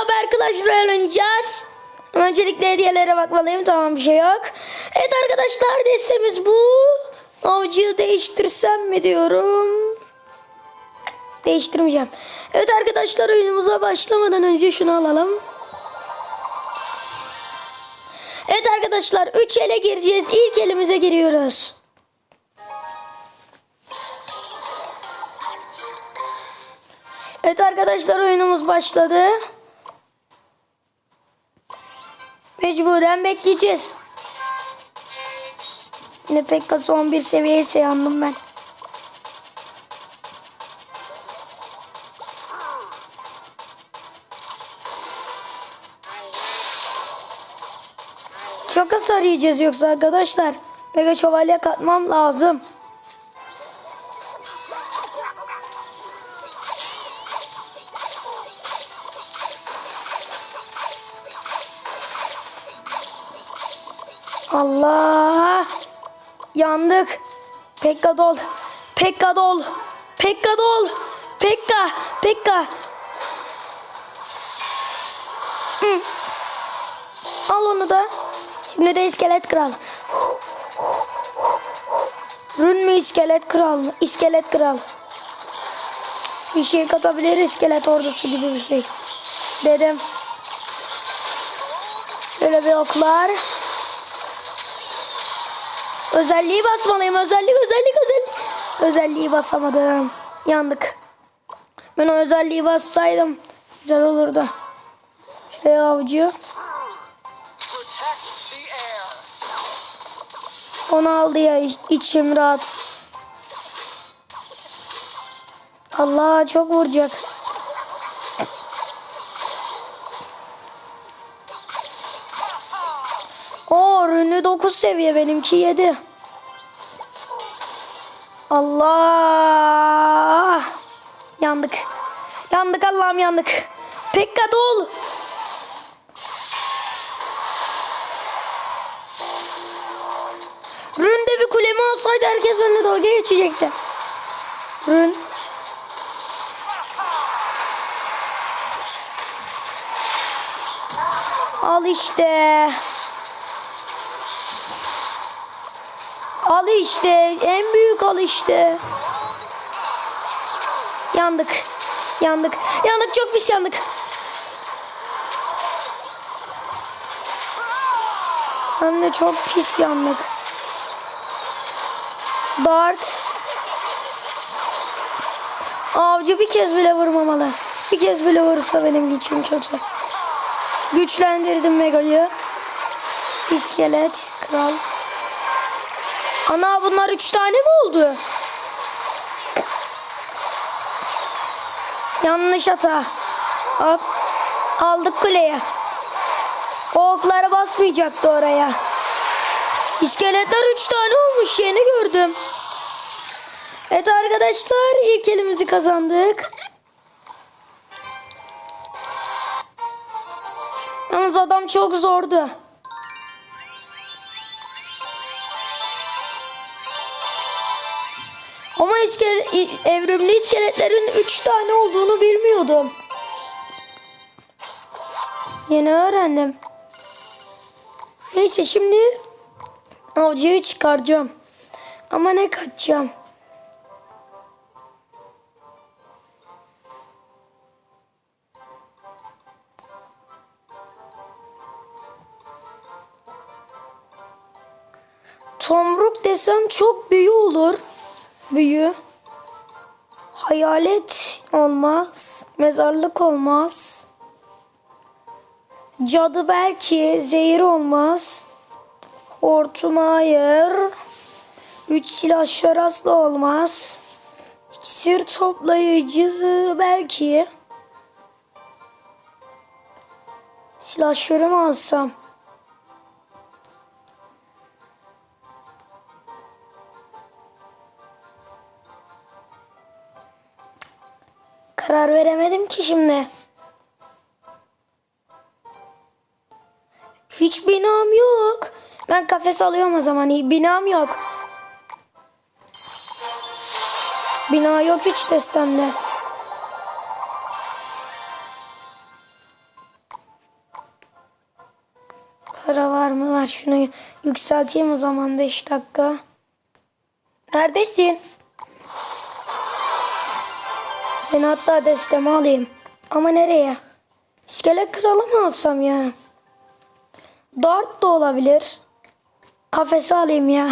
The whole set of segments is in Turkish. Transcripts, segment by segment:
beraber Clash Royale oynayacağız. Öncelikle hediyelere bakmalıyım. Tamam bir şey yok. Evet arkadaşlar destemiz bu. Avcıyı değiştirsem mi diyorum. Değiştirmeyeceğim. Evet arkadaşlar oyunumuza başlamadan önce şunu alalım. Evet arkadaşlar 3 ele gireceğiz. İlk elimize giriyoruz. Evet arkadaşlar oyunumuz başladı. Mecburen bekleyeceğiz. Yine Pekka son bir seviyeyse yandım ben. Çok hasar yiyeceğiz yoksa arkadaşlar. Mega şövalye katmam lazım. Yandık. Pekka dol. Pekka dol. Pekka dol. Pekka. Pekka. Hı. Al onu da. Şimdi de iskelet kral. Rün mü iskelet kral mı? İskelet kral. Bir şey katabilir iskelet ordusu gibi bir şey. Dedim. Şöyle bir oklar. Özelliği basmalıyım. Özellik, özellik, özellik. Özelliği basamadım. Yandık. Ben o özelliği bassaydım güzel olurdu. Şuraya avcı. Onu aldı ya iç- içim rahat. Allah çok vuracak. Ürünü 9 seviye benimki 7. Allah! Yandık. Yandık Allah'ım yandık. Pekka dol. Ründe bir kulemi alsaydı herkes benimle dalga geçecekti. Rün. Al işte. Al işte. En büyük al işte. Yandık. Yandık. Yandık çok pis yandık. Hem de çok pis yandık. Dart. Avcı bir kez bile vurmamalı. Bir kez bile vurursa benim için kötü. Güçlendirdim Mega'yı. İskelet, kral. Ana bunlar üç tane mi oldu? Yanlış hata. Hop. Aldık kuleye. O oklara basmayacaktı oraya. İskeletler üç tane olmuş yeni gördüm. Evet arkadaşlar ilk elimizi kazandık. Yalnız adam çok zordu. Ama iskele, evrimli iskeletlerin üç tane olduğunu bilmiyordum. Yeni öğrendim. Neyse şimdi avcıyı çıkaracağım. Ama ne kaçacağım? Tomruk desem çok büyü olur. Büyü. Hayalet olmaz. Mezarlık olmaz. Cadı belki. Zehir olmaz. Hortum hayır. Üç silahşör asla olmaz. İksir toplayıcı belki. Silahşörü mü alsam? Karar veremedim ki şimdi. Hiç binam yok. Ben kafes alıyorum o zaman. Binam yok. Bina yok hiç destemde. Para var mı? Var şunu yükselteyim o zaman 5 dakika. Neredesin? Seni hatta desteme alayım. Ama nereye? İskelet kralı mı alsam ya? Dart da olabilir. Kafesi alayım ya.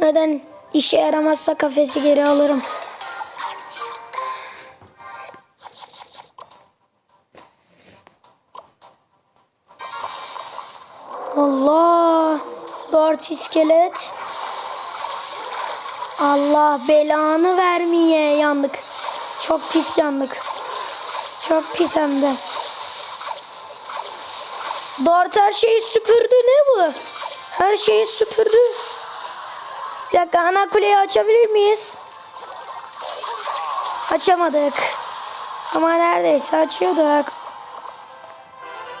Neden işe yaramazsa kafesi geri alırım. Allah. Dört iskelet. Allah belanı vermeye yandık. Çok pis yandık. Çok pis hem de. Dört her şeyi süpürdü ne bu? Her şeyi süpürdü. Bir dakika ana kuleyi açabilir miyiz? Açamadık. Ama neredeyse açıyorduk.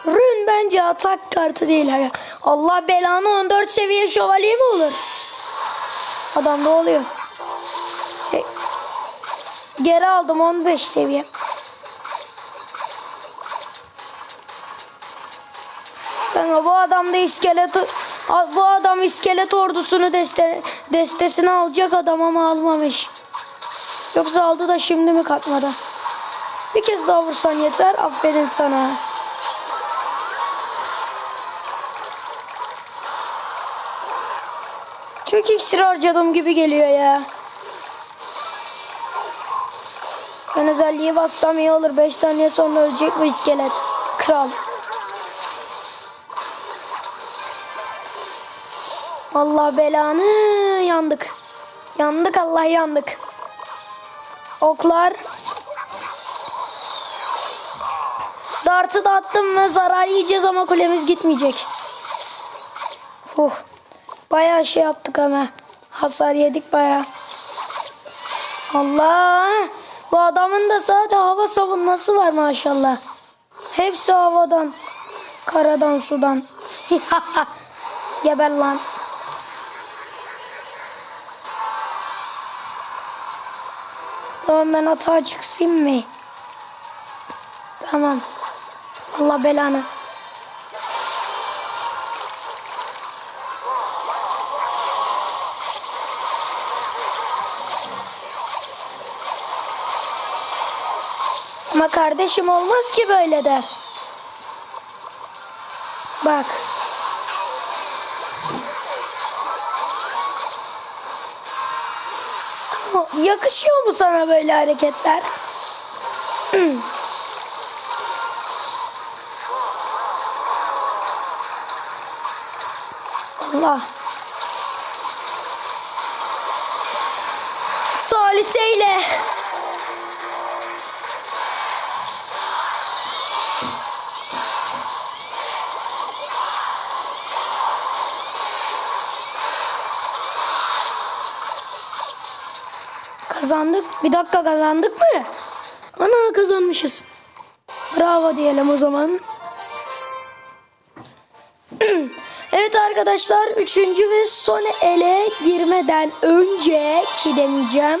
Rün bence atak kartı değil. Allah belanı 14 seviye şövalye mi olur? Adam ne oluyor? Şey, geri aldım 15 seviye. Kanka bu adam da iskelet bu adam iskelet ordusunu deste, destesine alacak adam ama almamış. Yoksa aldı da şimdi mi katmadı? Bir kez daha vursan yeter. Aferin sana. Çok iksir harcadım gibi geliyor ya. Ben özelliği bassam iyi olur. 5 saniye sonra ölecek bu iskelet. Kral. Allah belanı yandık. Yandık Allah yandık. Oklar. Dartı da attım mı zarar yiyeceğiz ama kulemiz gitmeyecek. Huh. Bayağı şey yaptık ama. Hasar yedik bayağı. Allah. Bu adamın da sadece hava savunması var maşallah. Hepsi havadan. Karadan sudan. Geber lan. Tamam ben atağa çıksayım mı? Tamam. Allah belanı. Kardeşim olmaz ki böyle de. Bak. Yakışıyor mu sana böyle hareketler? Allah. Kazandık. Bir dakika kazandık mı? Ana kazanmışız. Bravo diyelim o zaman. evet arkadaşlar üçüncü ve son ele girmeden önce ki demeyeceğim.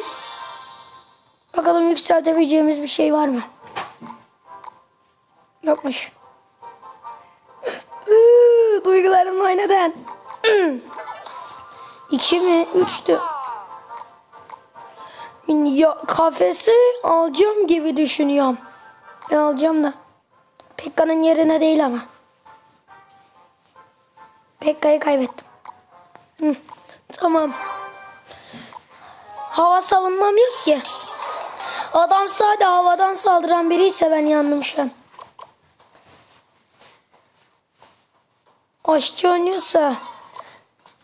Bakalım yükseltebileceğimiz bir şey var mı? Yokmuş. Duygularımla oynadın. İki mi? Üçtü. Ya kafesi alacağım gibi düşünüyorum. Ben alacağım da. Pekka'nın yerine değil ama. Pekka'yı kaybettim. Hı, tamam. Hava savunmam yok ki. Adam sadece havadan saldıran biriyse ben yandım şu an. Aşçı oynuyorsa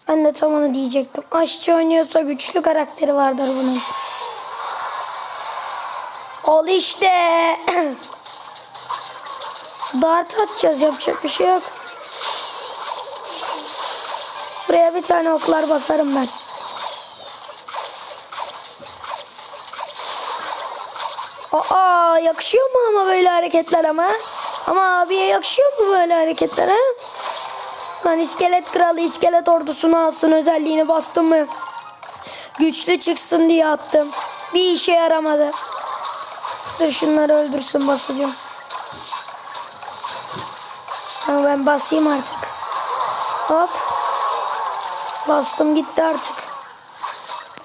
ben de tam onu diyecektim. Aşçı oynuyorsa güçlü karakteri vardır bunun. Ol işte. Dart atacağız yapacak bir şey yok. Buraya bir tane oklar basarım ben. Aa yakışıyor mu ama böyle hareketler ama? Ama abiye yakışıyor mu böyle hareketler ha? Lan iskelet kralı iskelet ordusunu alsın özelliğini bastım mı? Güçlü çıksın diye attım. Bir işe yaramadı. Dur şunları öldürsün basacağım. Kanka ben basayım artık. Hop. Bastım gitti artık.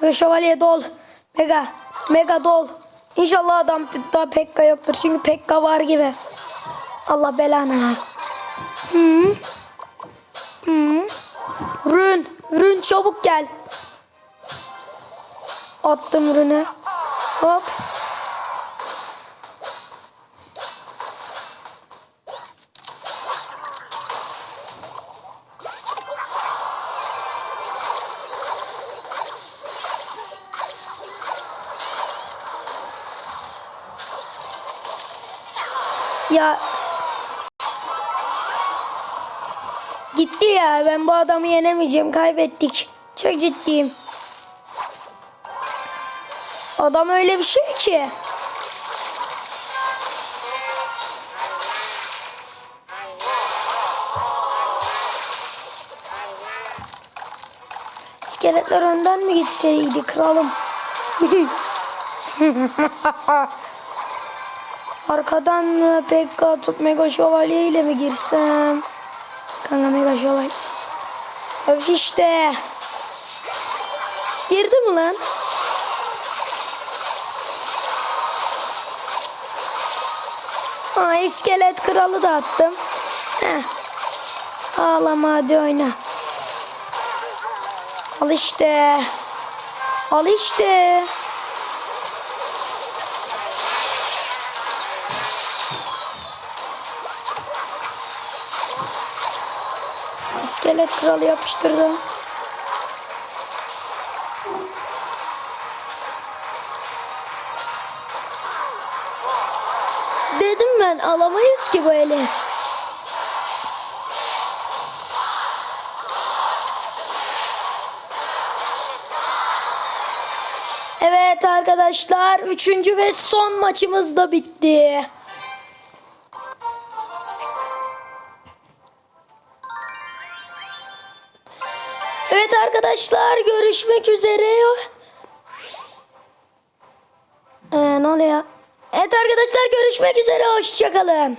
Mega şövalye dol. Mega. Mega dol. İnşallah adam daha Pekka yoktur. Çünkü Pekka var gibi. Allah belanı. Hı. Hı. Rün. Rün çabuk gel. Attım rünü. Hop. Ya Gitti ya ben bu adamı yenemeyeceğim kaybettik. Çok ciddiyim. Adam öyle bir şey ki. İskeletler önden mi gitseydi kralım? Arkadan mı Pekka atıp Mega Şövalye ile mi girsem? Kanka Mega Şövalye. Öf işte. Girdi mi lan? Aa iskelet kralı da attım. Heh. Ağlama hadi oyna. Al işte. Al işte. İskelet kralı yapıştırdı. Dedim ben alamayız ki böyle. Evet arkadaşlar üçüncü ve son maçımız da bitti. Arkadaşlar görüşmek üzere. Ee, ne oluyor? Evet arkadaşlar görüşmek üzere hoşçakalın.